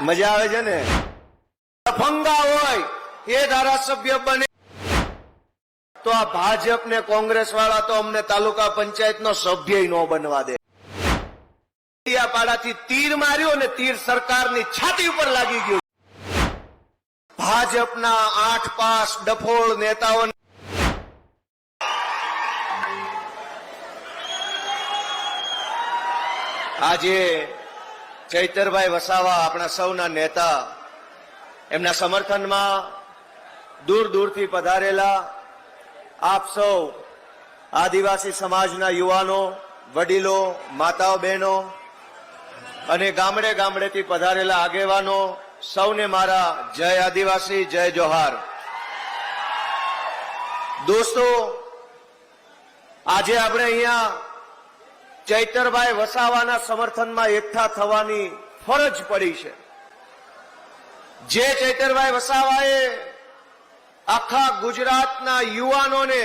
મજા આવે છે ને? લફંગા હોય, એ ધારાસભ્ય બને. તો આ ભાજપ ને કોંગ્રેસ વાળા તો અમને તાલુકા પંચાયત નો સભ્ય ન બનવા દે. પાડાથી તીર માર્યો ને તીર સરકારની છાતી ઉપર લાગી ગયું. ભાજપના આઠ પાસ ડફોળ નેતાઓ આજે ચૈતરભાઈ વસાવા આપણા સૌના નેતા, એમના સમર્થનમાં દૂર દૂરથી પધારેલા આપ સૌ આદિવાસી સમાજના યુવાનો, વડીલો, માતાઓ, બહેનો અને ગામડે ગામડેથી પધારેલા આગેવાનો, સૌને મારા જય આદિવાસી, જય જોહાર. દોસ્તો, આજે આપણે અહીંયા ચૈતરભાઈ વસાવાના સમર્થનમાં એકઠા થવાની ફરજ પડી છે. જે ચૈતરભાઈ વસાવાએ આખા ગુજરાતના યુવાનોને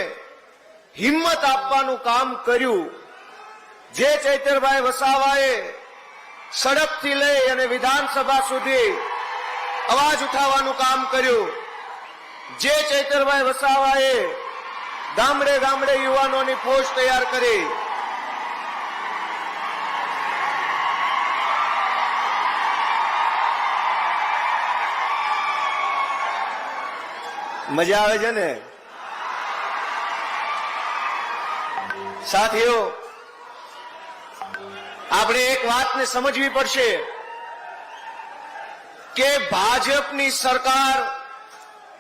હિંમત આપવાનું કામ કર્યું, જે ચૈતરભાઈ વસાવાએ સડકથી લઈ અને વિધાનસભા સુધી અવાજ ઉઠાવવાનું કામ કર્યું, જે ચૈતરભાઈ વસાવાએ ગામડે ગામડે યુવાનોની ફોજ તૈયાર કરી મજા આવે છે ને? સાથીઓ, આપણે એક વાતને સમજવી પડશે કે ભાજપની સરકાર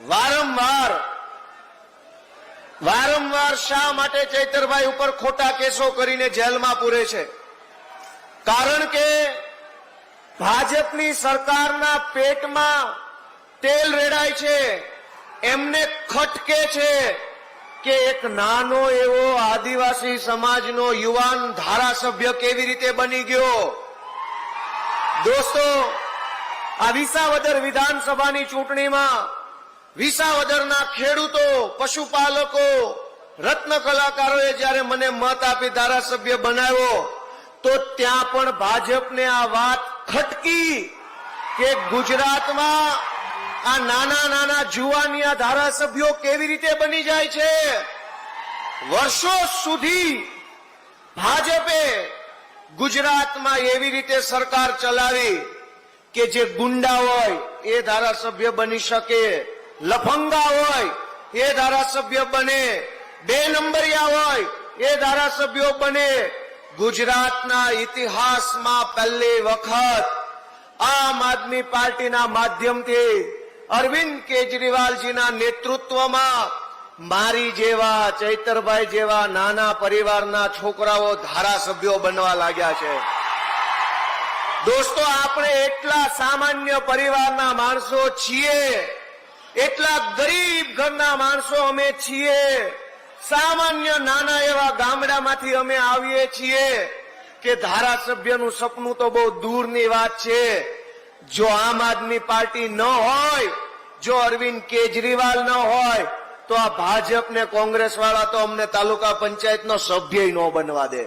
વારંવાર વારંવાર શા માટે ચૈતરભાઈ ઉપર ખોટા કેસો કરીને જેલમાં પૂરે છે? કારણ કે ભાજપની સરકારના પેટમાં તેલ રેડાય છે. એમને ખટકે છે કે એક નાનો એવો આદિવાસી સમાજનો યુવાન ધારાસભ્ય કેવી રીતે બની ગયો? દોસ્તો, આ વિસાવદર વિધાનસભાની ચૂંટણીમાં વિસાવદરના ખેડૂતો, પશુપાલકો, રત્ન કલાકારોએ જ્યારે મને મત આપી ધારાસભ્ય બનાવ્યો, તો ત્યાં પણ ભાજપને આ વાત ખટકી કે ગુજરાતમાં આ નાના નાના જુવાનિયા ધારાસભ્યો કેવી રીતે બની જાય છે? વર્ષો સુધી ભાજપે ગુજરાતમાં એવી રીતે સરકાર ચલાવી કે જે ગુંડા હોય એ ધારાસભ્ય બની શકે, લફંગા હોય એ ધારાસભ્ય બને, બે નંબરિયા હોય એ ધારાસભ્યો બને. ગુજરાતના ઇતિહાસમાં પહેલી વખત આમ આદમી પાર્ટીના માધ્યમથી અરવિંદ કેજરીવાલજીના નેતૃત્વમાં મારી જેવા, ચૈતરભાઈ જેવા નાના પરિવારના છોકરાઓ ધારાસભ્યો બનવા લાગ્યા છે. દોસ્તો, આપણે એટલા સામાન્ય પરિવારના માણસો છીએ, એટલા ગરીબ ઘરના માણસો અમે છીએ, સામાન્ય નાના એવા ગામડામાંથી અમે આવીએ છીએ કે ધારાસભ્યનું સપનું તો બહુ દૂરની વાત છે. જો આમ આદમી પાર્ટી ન હોય જો અરવિંદ કેજરીવાલ ન હોય, તો આ ભાજપ ને કોંગ્રેસ વાળા તો અમને તાલુકા પંચાયત નો સભ્ય ન બનવા દે.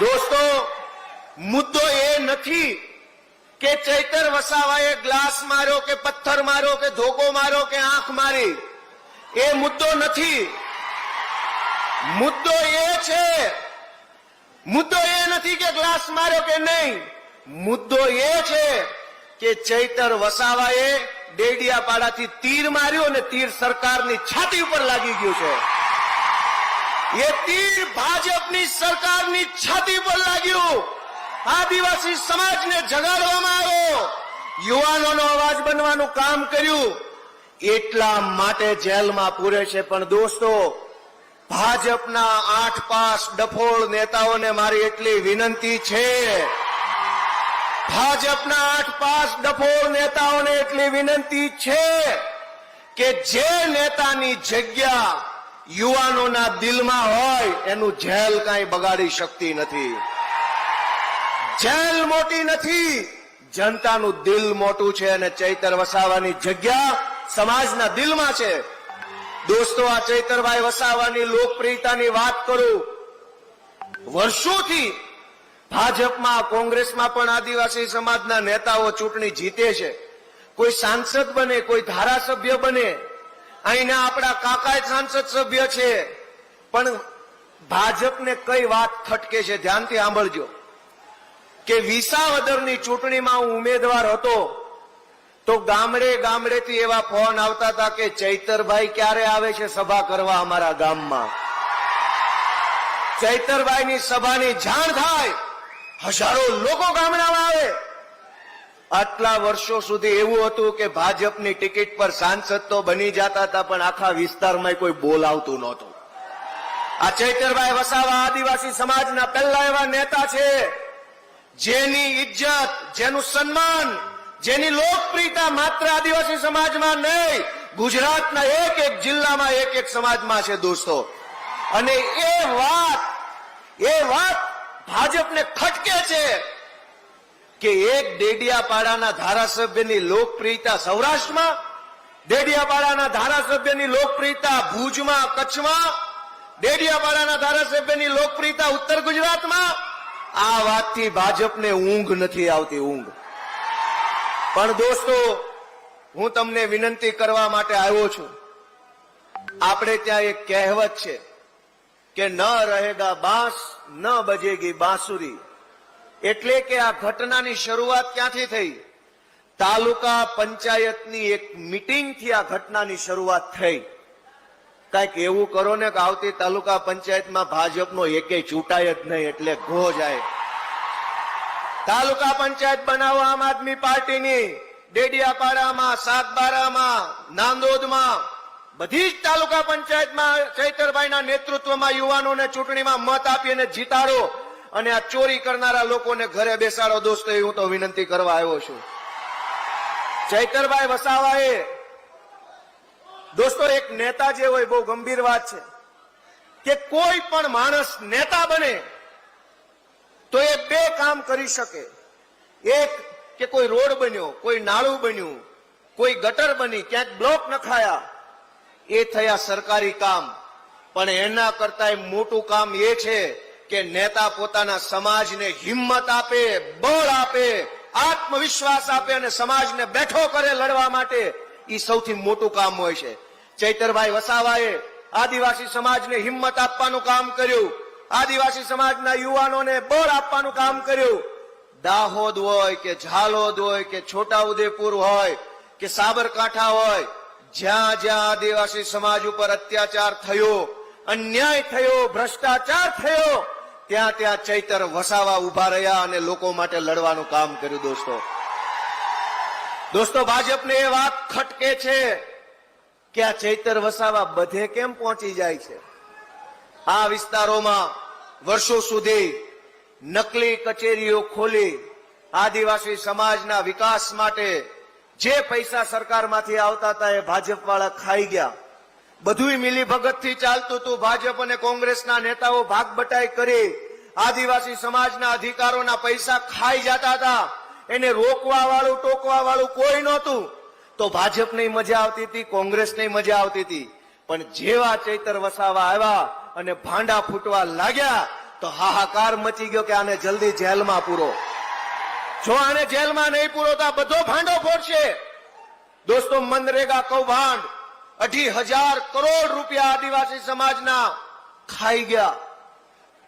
દોસ્તો, મુદ્દો એ નથી કે ચૈતર વસાવાએ ગ્લાસ માર્યો કે પથ્થર માર્યો કે ધોકો માર્યો કે આંખ મારી. એ મુદ્દો નથી. મુદ્દો એ છે. મુદ્દો એ નથી કે ગ્લાસ માર્યો કે નહીં. મુદ્દો એ છે કે ચૈતર વસાવાએ ડેડિયાપાડાથી તીર માર્યો અને તીર સરકારની છાતી ઉપર લાગી ગયું છે. એ તીર ભાજપની સરકારની છાતી પર લાગ્યું. આદિવાસી સમાજને જગાડવામાં આવ્યો. યુવાનોનો અવાજ બનવાનું કામ કર્યું. એટલા માટે જેલમાં પૂરે છે. પણ દોસ્તો, ભાજપના આઠ પાસ ડફોળ નેતાઓને મારી એટલી વિનંતી છે. ભાજપના આઠ પાસ ડફોર નેતાઓને એટલી વિનંતી છે કે જે નેતાની જગ્યા યુવાનોના દિલમાં હોય, એનું જેલ કાંઈ બગાડી શકતી નથી. જેલ મોટી નથી, જનતાનું દિલ મોટું છે અને ચૈતર વસાવાની જગ્યા સમાજના દિલમાં છે. દોસ્તો, આ ચૈતરભાઈ વસાવાની લોકપ્રિયતાની વાત કરું. વર્ષોથી ભાજપમાં, કોંગ્રેસમાં પણ આદિવાસી સમાજના નેતાઓ ચૂંટણી જીતે છે. કોઈ સાંસદ બને, કોઈ ધારાસભ્ય બને, અહીંના આપણા કાકા સાંસદ સભ્ય છે. પણ ભાજપને કઈ વાત ખટકે છે, ધ્યાનથી સાંભળજો. કે વિસાવદરની ચૂંટણીમાં હું ઉમેદવાર હતો, તો ગામડે ગામડેથી એવા ફોન આવતા હતા કે ચૈતરભાઈ ક્યારે આવે છે સભા કરવા અમારા ગામમાં? ચૈતરભાઈની સભાની જાણ થાય. હજારો લોકો ગામડામાં આવે. આટલા વર્ષો સુધી એવું હતું કે ભાજપની ટિકિટ પર સાંસદ તો બની જતા હતા, પણ આખા વિસ્તારમાં કોઈ બોલાવતું નહોતું. આ ચૈતરભાઈ વસાવા આદિવાસી સમાજના પહેલા એવા નેતા છે. જેની ઇજ્જત, જેનું સન્માન, જેની લોકપ્રિયતા માત્ર આદિવાસી સમાજમાં નહીં, ગુજરાતના એક એક જિલ્લામાં એક એક સમાજમાં છે દોસ્તો. અને એ વાત એ વાત ભાજપને ખટકે છે કે એક ડેડિયાપાડાના ધારાસભ્યની લોકપ્રિયતા સૌરાષ્ટ્રમાં, ડેડિયાપાડાના ધારાસભ્યની લોકપ્રિયતા ભુજમાં, કચ્છમાં, ડેડિયાપાડાના ધારાસભ્યની લોકપ્રિયતા ઉત્તર ગુજરાતમાં. આ વાતથી ભાજપને ઊંઘ નથી આવતી, ઊંઘ. પણ દોસ્તો, હું તમને વિનંતી કરવા માટે આવ્યો છું. આપણે ત્યાં એક કહેવત છે કે ન રહેગા બાંસ ન બજેગી બાંસુરી. એટલે કે આ ઘટનાની શરૂઆત ક્યાંથી થઈ? તાલુકા પંચાયતની એક મિટિંગથી આ ઘટનાની શરૂઆત થઈ. કંઈક એવું કરો ને કે આવતી તાલુકા પંચાયતમાં ભાજપનો એકે ચૂંટાય જ નહીં, એટલે ઘો જાય. તાલુકા પંચાયત બનાવવા આમ આદમી પાર્ટીની. ડેડિયાપાડામાં સાતબારામાં નાંદોદમાં. બધી જ તાલુકા પંચાયતમાં ચૈતરભાઈના નેતૃત્વમાં યુવાનોને ચૂંટણીમાં મત આપી અને જીતાડો. અને આ ચોરી કરનારા લોકોને ઘરે બેસાડો. દોસ્તો, એ હું તો વિનંતી કરવા આવ્યો છું. ચૈતરભાઈ વસાવાએ, દોસ્તો, એક નેતા જે હોય, બહુ ગંભીર વાત છે. કે કોઈ પણ માણસ નેતા બને, તો એ બે કામ કરી શકે. એક, કે કોઈ રોડ બન્યો, કોઈ નાળું બન્યું, કોઈ ગટર બની, ક્યાંક બ્લોક નખાયા એ થયા સરકારી કામ. પણ એના કરતા મોટું કામ એ છે કે નેતા પોતાના સમાજને હિંમત આપે, બળ આપે, આત્મવિશ્વાસ આપે અને સમાજને બેઠો કરે લડવા માટે. એ સૌથી મોટું કામ હોય છે. ચૈતરભાઈ વસાવાએ આદિવાસી સમાજને હિંમત આપવાનું કામ કર્યું. આદિવાસી સમાજના યુવાનોને બળ આપવાનું કામ કર્યું. દાહોદ હોય કે ઝાલોદ હોય કે છોટાઉદેપુર હોય કે સાબરકાંઠા હોય જ્યાં જ્યાં આદિવાસી સમાજ ઉપર અત્યાચાર થયો, અન્યાય થયો, ભ્રષ્ટાચાર થયો, ત્યાં ત્યાં ચૈતર વસાવા ઊભા રહ્યા અને લોકો માટે લડવાનું કામ કર્યું, દોસ્તો. દોસ્તો, ભાજપને એ વાત ખટકે છે કે આ ચૈતર વસાવા બધે કેમ પહોંચી જાય છે? આ વિસ્તારોમાં વર્ષો સુધી નકલી કચેરીઓ ખોલી આદિવાસી સમાજના વિકાસ માટે જે પૈસા સરકારમાંથી આવતા હતા એ ભાજપ વાળા ખાઈ ગયા. બધુંય મિલીભગતથી ચાલતું હતું. ભાજપ અને કોંગ્રેસના નેતાઓ ભાગ બટાઈ કરી આદિવાસી સમાજના અધિકારોના પૈસા ખાઈ જતા હતા. એને રોકવા વાળું ટોકવા વાળું કોઈ નહોતું. તો ભાજપને મજા આવતી હતી કોંગ્રેસને મજા આવતી હતી. પણ જેવા ચૈતર વસાવા આવ્યા અને ભાંડા ફૂટવા લાગ્યા, તો હાહાકાર મચી ગયો કે આને જલ્દી જેલમાં પૂરો. જો આને જેલમાં નહીં પૂરો તો બધો ભાંડો ફોડશે. દોસ્તો, મનરેગા કૌભાંડ અઢી હજાર કરોડ રૂપિયા આદિવાસી સમાજના ખાઈ ગયા.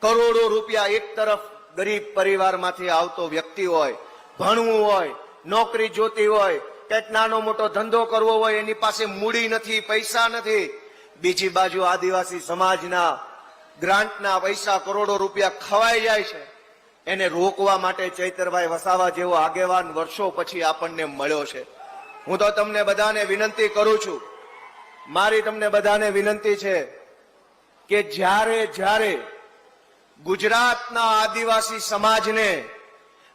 કરોડો રૂપિયા એક તરફ ગરીબ પરિવારમાંથી આવતો વ્યક્તિ હોય, ભણવું હોય, નોકરી જોતી હોય, કંઈક નાનો મોટો ધંધો કરવો હોય, એની પાસે મૂડી નથી, પૈસા નથી. બીજી બાજુ આદિવાસી સમાજના ગ્રાન્ટના પૈસા કરોડો રૂપિયા ખવાઈ જાય છે. એને રોકવા માટે ચૈતરભાઈ વસાવા જેવો આગેવાન વર્ષો પછી આપણને મળ્યો છે. હું તો તમને બધાને વિનંતી કરું છું. મારી તમને બધાને વિનંતી છે કે જ્યારે જ્યારે ગુજરાતના આદિવાસી સમાજને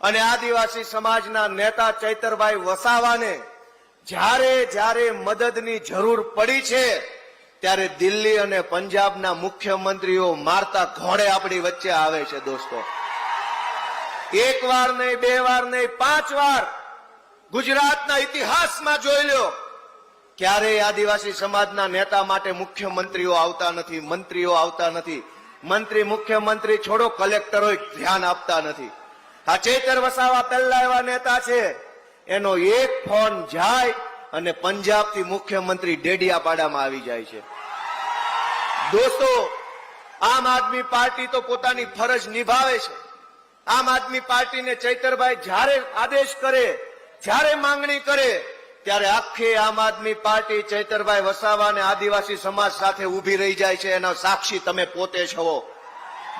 અને આદિવાસી સમાજના નેતા ચૈતરભાઈ વસાવાને જ્યારે જ્યારે મદદની જરૂર પડી છે, ત્યારે દિલ્હી અને પંજાબના મુખ્યમંત્રીઓ મારતા ઘોડે આપણી વચ્ચે આવે છે, દોસ્તો. એક વાર નહીં, બે વાર નહીં, પાંચ વાર ગુજરાતના ઇતિહાસમાં જોઈ લો ક્યારેય આદિવાસી સમાજના નેતા માટે મુખ્યમંત્રીઓ આવતા નથી, મંત્રીઓ આવતા નથી. મંત્રી, મુખ્યમંત્રી છોડો કલેક્ટરો ધ્યાન આપતા નથી. આ ચેતર વસાવા પહેલા એવા નેતા છે. એનો એક ફોન જાય અને પંજાબથી મુખ્યમંત્રી ડેડિયાપાડામાં આવી જાય છે. દોસ્તો, આમ આદમી પાર્ટી તો પોતાની ફરજ નિભાવે છે. આમ આદમી પાર્ટીને ચૈતરભાઈ જ્યારે આદેશ કરે, જ્યારે માંગણી કરે, ત્યારે આખી આમ આદમી પાર્ટી ચૈતરભાઈ વસાવા અને આદિવાસી સમાજ સાથે ઊભી રહી જાય છે. એનો સાક્ષી તમે પોતે છો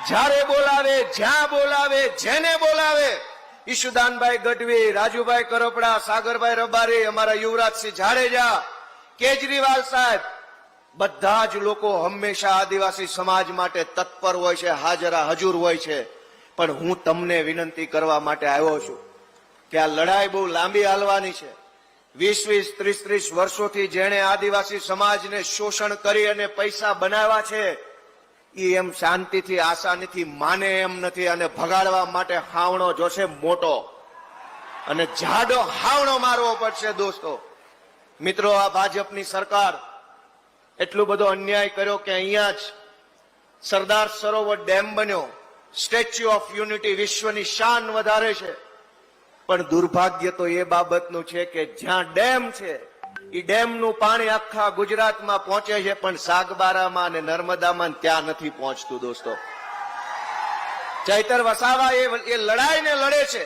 જ્યારે બોલાવે, જ્યાં બોલાવે, જેને બોલાવે, ઈશુદાનભાઈ ગઢવી, રાજુભાઈ કરપડા, સાગરભાઈ રબારી, અમારા યુવરાજસિંહ જાડેજા, કેજરીવાલ સાહેબ, બધા જ લોકો હંમેશા આદિવાસી સમાજ માટે તત્પર હોય છે, હાજરા હજુર હોય છે. પણ હું તમને વિનંતી કરવા માટે આવ્યો છું કે આ લડાઈ બહુ લાંબી હાલવાની છે. વીસ વીસ ત્રીસ ત્રીસ વર્ષોથી જેણે આદિવાસી સમાજને શોષણ કરી અને પૈસા બનાવ્યા છે એ એમ શાંતિથી, આસાનીથી માને એમ નથી અને ભગાડવા માટે હાવણો જોશે મોટો. અને જાડો હાવણો મારવો પડશે દોસ્તો. મિત્રો, આ ભાજપની સરકાર એટલો બધો અન્યાય કર્યો કે અહીંયા જ સરદાર સરોવર ડેમ બન્યો. સ્ટેચ્યુ ઓફ યુનિટી વિશ્વની શાન વધારે છે. પણ દુર્ભાગ્ય તો એ બાબતનું છે કે જ્યાં ડેમ છે એ ડેમનું પાણી આખા ગુજરાતમાં પહોંચે છે, પણ સાગબારામાં અને નર્મદામાં ત્યાં નથી પહોંચતું, દોસ્તો. ચૈતર વસાવા એ લડાઈને લડે છે.